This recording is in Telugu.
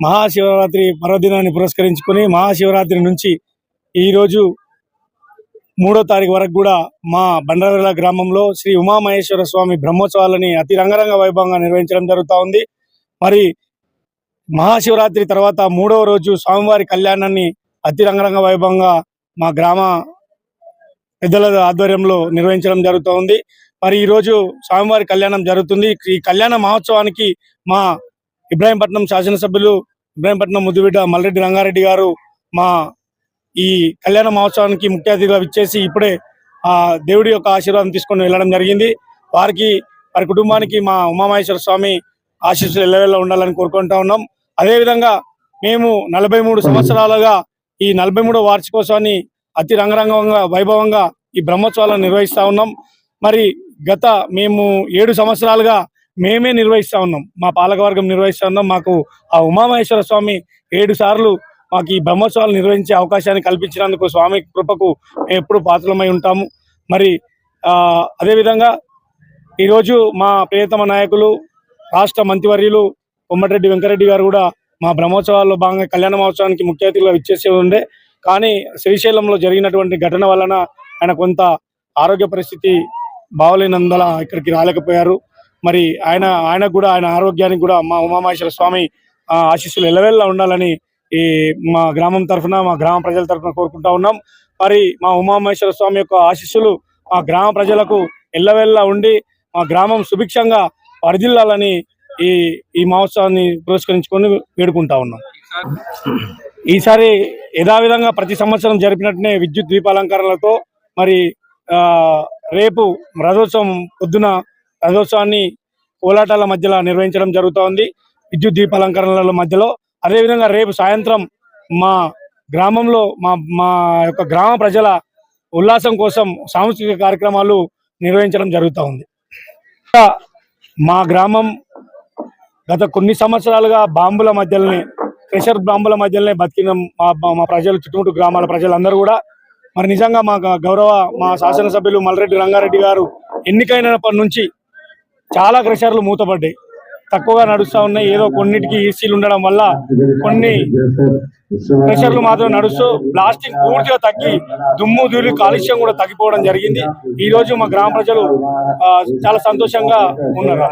మహాశివరాత్రి పర్వదినాన్ని పురస్కరించుకొని మహాశివరాత్రి నుంచి ఈరోజు మూడో తారీఖు వరకు కూడా మా బండరల గ్రామంలో శ్రీ ఉమామహేశ్వర స్వామి బ్రహ్మోత్సవాలని అతి రంగరంగ వైభవంగా నిర్వహించడం జరుగుతూ ఉంది. మరి మహాశివరాత్రి తర్వాత మూడవ రోజు స్వామివారి కళ్యాణాన్ని అతి రంగరంగ వైభవంగా మా గ్రామ పెద్దల ఆధ్వర్యంలో నిర్వహించడం జరుగుతూ ఉంది. మరి ఈరోజు స్వామివారి కళ్యాణం జరుగుతుంది. ఈ కళ్యాణ మహోత్సవానికి మా ఇబ్రాహీంపట్నం శాసనసభ్యులు ఇబ్రాహీంపట్నం ముద్దుబిడ్డ మల్రెడ్డి రంగారెడ్డి గారు మా ఈ కళ్యాణ మహోత్సవానికి ముఖ్య అతిథిగా విచ్చేసి ఇప్పుడే ఆ దేవుడి యొక్క ఆశీర్వాదం తీసుకొని వెళ్ళడం జరిగింది. వారికి వారి కుటుంబానికి మా ఉమామహేశ్వర స్వామి ఆశీస్సులు ఎల్లవెల్లా ఉండాలని కోరుకుంటా ఉన్నాం. అదేవిధంగా మేము నలభై మూడు సంవత్సరాలుగా ఈ నలభై మూడో వార్షికోత్సవాన్ని అతి రంగరంగంగా వైభవంగా ఈ బ్రహ్మోత్సవాలను నిర్వహిస్తూ ఉన్నాం. మరి గత మేము ఏడు సంవత్సరాలుగా మేమే నిర్వహిస్తా ఉన్నాం. మా పాలకవర్గం నిర్వహిస్తా ఉన్నాం. మాకు ఆ ఉమామహేశ్వర స్వామి ఏడు సార్లు మాకు ఈ బ్రహ్మోత్సవాలు నిర్వహించే అవకాశాన్ని కల్పించినందుకు స్వామి కృపకు మేము ఎప్పుడు పాత్రలమై ఉంటాము. మరి అదేవిధంగా ఈరోజు మా ప్రియతమ నాయకులు రాష్ట్ర మంత్రివర్యులు కొమ్మటిరెడ్డి వెంకరెడ్డి గారు కూడా మా బ్రహ్మోత్సవాల్లో భాగంగా కళ్యాణ మహోత్సవానికి ముఖ్య అతిథిగా ఇచ్చేసే ఉండే. కానీ శ్రీశైలంలో జరిగినటువంటి ఘటన వలన ఆయన కొంత ఆరోగ్య పరిస్థితి బాగోలేనందున ఇక్కడికి రాలేకపోయారు. మరి ఆయన ఆయనకు కూడా ఆయన ఆరోగ్యానికి కూడా మా ఉమామహేశ్వర స్వామి ఆ, ఆశీస్సులు ఎల్లవెల్లా ఉండాలని ఈ మా గ్రామం తరఫున మా గ్రామ ప్రజల తరఫున కోరుకుంటా ఉన్నాం. మరి మా ఉమామహేశ్వర స్వామి యొక్క ఆశీస్సులు మా గ్రామ ప్రజలకు ఎల్లవెల్లా ఉండి మా గ్రామం సుభిక్షంగా వర్ధిల్లాలని ఈ ఈ మహోత్సవాన్ని పురస్కరించుకొని వేడుకుంటా ఉన్నాం. ఈసారి యథావిధంగా ప్రతి సంవత్సరం జరిపినట్టునే విద్యుత్ దీపాలంకరణలతో మరి రేపు రథోత్సవం పొద్దున రథోత్సవాన్ని కోలాటాల మధ్యలో నిర్వహించడం జరుగుతూ ఉంది విద్యుత్ దీపాలంకరణల మధ్యలో. అదేవిధంగా రేపు సాయంత్రం మా గ్రామంలో మా మా యొక్క గ్రామ ప్రజల ఉల్లాసం కోసం సాంస్కృతిక కార్యక్రమాలు నిర్వహించడం జరుగుతూ ఉంది మా గ్రామం గత కొన్ని సంవత్సరాలుగా బాంబుల మధ్యలోనే ప్రెషర్ బాంబుల మధ్యలోనే బతికిన మా మా ప్రజలు చుట్టుముట్టు గ్రామాల ప్రజలందరూ కూడా మరి నిజంగా మా గౌరవ మా శాసనసభ్యులు మల్రెడ్డి రంగారెడ్డి గారు ఎన్నికైనప్పటి నుంచి చాలా క్రషర్లు మూతపడ్డాయి. తక్కువగా నడుస్తూ ఉన్నాయి. ఏదో కొన్నిటికి ఈసీలు ఉండడం వల్ల కొన్ని ప్రెషర్లు మాత్రం నడుస్తూ బ్లాస్టింగ్ పూర్తిగా తగ్గి దుమ్ము ధూళి కాలుష్యం కూడా తగ్గిపోవడం జరిగింది. ఈ రోజు మా గ్రామ ప్రజలు ఆ, చాలా సంతోషంగా ఉన్నారు